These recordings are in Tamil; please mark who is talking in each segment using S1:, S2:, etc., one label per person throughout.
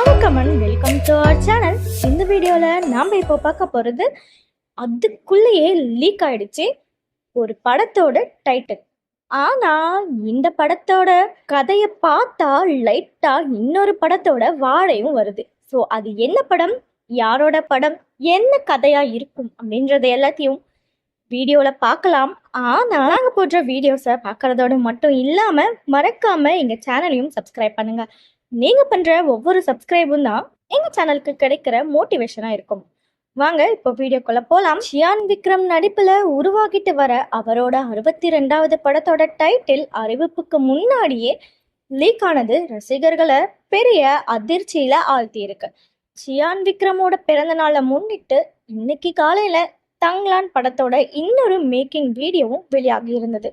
S1: வணக்கம் and welcome to our channel இந்த வீடியோவில் நாம் இப்போ பார்க்க போகிறது அதுக்குள்ளேயே லீக் ஆயிடுச்சு. ஒரு படத்தோட டைட்டில் ஆனால் இந்த படத்தோட கதையை பார்த்தா லைட்டாக இன்னொரு படத்தோட வாடையும் வருது. ஸோ அது என்ன படம்? யாரோட படம்? என்ன கதையாக இருக்கும்? அப்படின்றது எல்லாத்தையும் வீடியோவில் பார்க்கலாம். ஆனால் நாங்கள் போடுற வீடியோஸை பார்க்குறதோட மட்டும் இல்லாமல் மறக்காமல் எங்கள் சேனலையும் சப்ஸ்கிரைப் பண்ணுங்கள் நீங்கள் பண்ணுற ஒவ்வொரு சப்ஸ்கிரைபும் தான் எங்கள் சேனலுக்கு கிடைக்கிற மோட்டிவேஷனாக இருக்கும். வாங்க இப்போ வீடியோக்குள்ள போகலாம் ஷியான் விக்ரம் நடிப்பில் உருவாகிட்டு வர அவரோட அறுபத்தி ரெண்டாவது படத்தோட டைட்டில் அறிவிப்புக்கு முன்னாடியே லீக் ஆனது ரசிகர்களை பெரிய அதிர்ச்சியில ஆழ்த்தியிருக்கு. ஷியான் விக்ரமோட பிறந்த நாளை முன்னிட்டு இன்னைக்கு காலையில தங்லான் படத்தோட இன்னொரு மேக்கிங் வீடியோவும் வெளியாகி இருந்தது.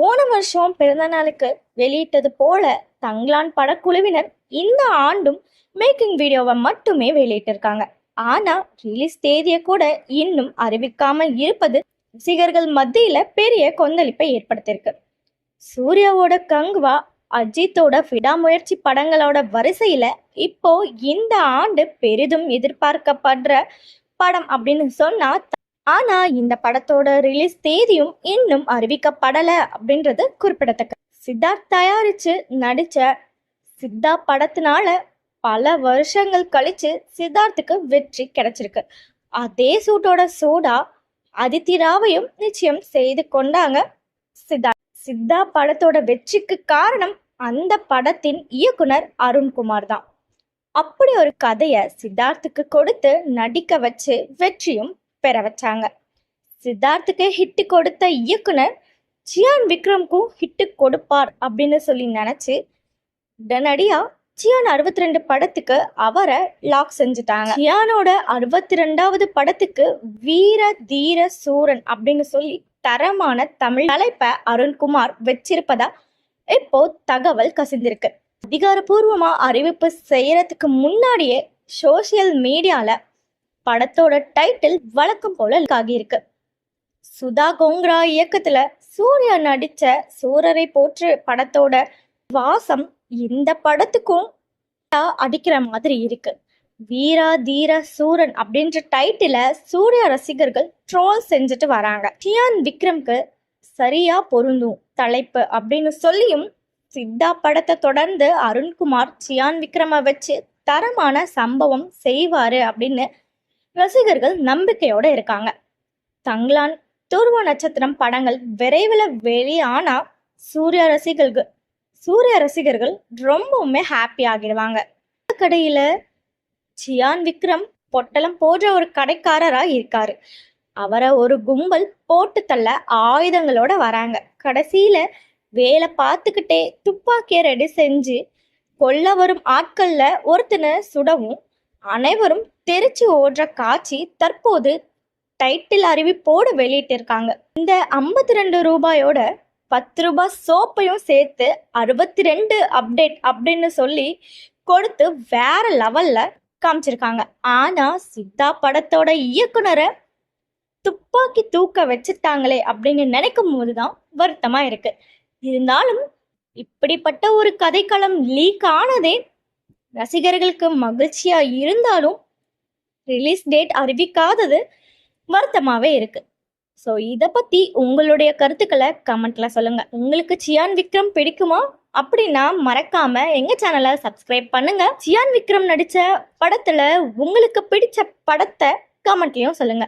S1: போன வருஷம் பிறந்த நாளுக்கு வெளியிட்டது போல தங்லான் படக்குழுவினர் இந்த ஆண்டும் மேக்கிங் வீடியோவை மட்டுமே வெளியிட்டிருக்காங்க. ஆனா ரிலீஸ் தேதியை கூட இன்னும் அறிவிக்காமல் இருப்பது ரசிகர்கள் மத்தியில பெரிய கொந்தளிப்பை ஏற்படுத்தியிருக்கு. சூர்யாவோட கங்குவா அஜித்தோட விடாமுயற்சி படங்களோட வரிசையில இப்போ இந்த ஆண்டு பெரிதும் எதிர்பார்க்கப்படுற படம் அப்படின்னு சொன்னா ஆனா இந்த படத்தோட ரிலீஸ் தேதியும் இன்னும் அறிவிக்கப்படல அப்படின்றது குறிப்பிடத்தக்க. சித்தார்த் தயாரிச்சு நடிச்ச சித்தா படத்தினால பல வருஷங்கள் கழிச்சு சித்தார்த்துக்கு வெற்றி கிடைச்சிருக்கு. அதே சூட்டோட சூடா அதித்தி ராவையும் நிச்சயம் செய்து கொண்டாங்க சித்தார்த் சித்தா படத்தோட வெற்றிக்கு காரணம் அந்த படத்தின் இயக்குனர் அருண்குமார் தான். அப்படி ஒரு கதையை சித்தார்த்துக்கு கொடுத்து நடிக்க வச்சு வெற்றியும் பெற வச்சாங்க. சித்தார்த்துக்கு ஹிட்டு கொடுத்த இயக்குனர் சியான் விக்ரம்க்கும் ஹிட்டு கொடுப்பார் அப்படின்னு சொல்லி நினைச்சு உடனடியா சியான் அறுபத்தி ரெண்டு படத்துக்கு அவரை லாக் செஞ்சுட்டாங்க. சியானோட அறுபத்தி ரெண்டாவது படத்துக்கு வீர தீர சூரன் அப்படின்னு சொல்லி தரமான தமிழ் தலைப்பை அருண்குமார் வச்சிருப்பதா இப்போ தகவல் கசிந்திருக்கு. அதிகாரப்பூர்வமா அறிவிப்பு செய்யறதுக்கு முன்னாடியே சோசியல் மீடியால படத்தோட டைட்டில் வழக்கம் போல ஆகியிருக்கு சுதா கோங்ரா இயக்கத்துல சூர்யா நடிச்ச சூரரை போற்று படத்தோட வாசம் இந்த படத்துக்கும் அடிக்கிற மாதிரி இருக்கு. வீரா தீர சூரன் அப்படின்ற டைட்டில சூர்யா ரசிகர்கள் ட்ரோல் செஞ்சுட்டு வராங்க. டியான் விக்ரம்க்கு சரியா பொருந்தும் தலைப்பு அப்படின்னு சொல்லியும் சித்தா படத்தை தொடர்ந்து அருண்குமார் சியான் விக்ரம வச்சு தரமான சம்பவம் செய்வாரு அப்படின்னு ரசிகர்கள் நம்பிக்கையோட இருக்காங்க. தங்களான் துருவ நட்சத்திரம் படங்கள் விரைவில் வெளியானா சூர்யா ரசிகர்கள் சூர்யா ரசிகர்கள் ரொம்பவுமே ஹாப்பி ஆகிடுவாங்க. கடையில சியான் விக்ரம் பொட்டலம் போன்ற ஒரு கடைக்காரரா இருக்காரு. அவரை ஒரு கும்பல் போட்டு தள்ள ஆயுதங்களோட வராங்க. கடைசியில வேலை பார்த்துக்கிட்டே துப்பாக்கியை ரெடி செஞ்சு கொல்ல வரும் ஆட்கள்ல ஒருத்தனை சுடவும் அனைவரும் தெரிச்சு ஓடுற காட்சி தற்போது டைட்டில் அறிவிப்போடு வெளியிட்டிருக்காங்க. இந்த ஐம்பத்தி ரெண்டு ரூபாயோட பத்து ரூபாய் சோப்பையும் சேர்த்து அறுபத்தி ரெண்டு அப்டேட் அப்படின்னு சொல்லி கொடுத்து வேற லெவல்ல காமிச்சிருக்காங்க. ஆனா சித்தா படத்தோட இயக்குனரை துப்பாக்கி தூக்க வச்சுட்டாங்களே அப்படின்னு நினைக்கும் போதுதான் வருத்தமா இருக்கு. இருந்தாலும் இப்படிப்பட்ட ஒரு கதைக்களம் லீக் ஆனதே ரசிகர்களுக்கு மகிழ்ச்சியா இருந்தாலும் ரிலீஸ் டேட் அறிவிக்காதது வருத்தமாகவே இருக்கு. ஸோ இதை பத்தி உங்களுடைய கருத்துக்களை கமெண்ட்ல சொல்லுங்க. உங்களுக்கு சியான் விக்ரம் பிடிக்குமா? அப்படின்னா மறக்காம எங்க சேனலை சப்ஸ்கிரைப் பண்ணுங்க. சியான் விக்ரம் நடிச்ச படத்துல உங்களுக்கு பிடிச்ச படத்தை கமெண்ட்லையும் சொல்லுங்க.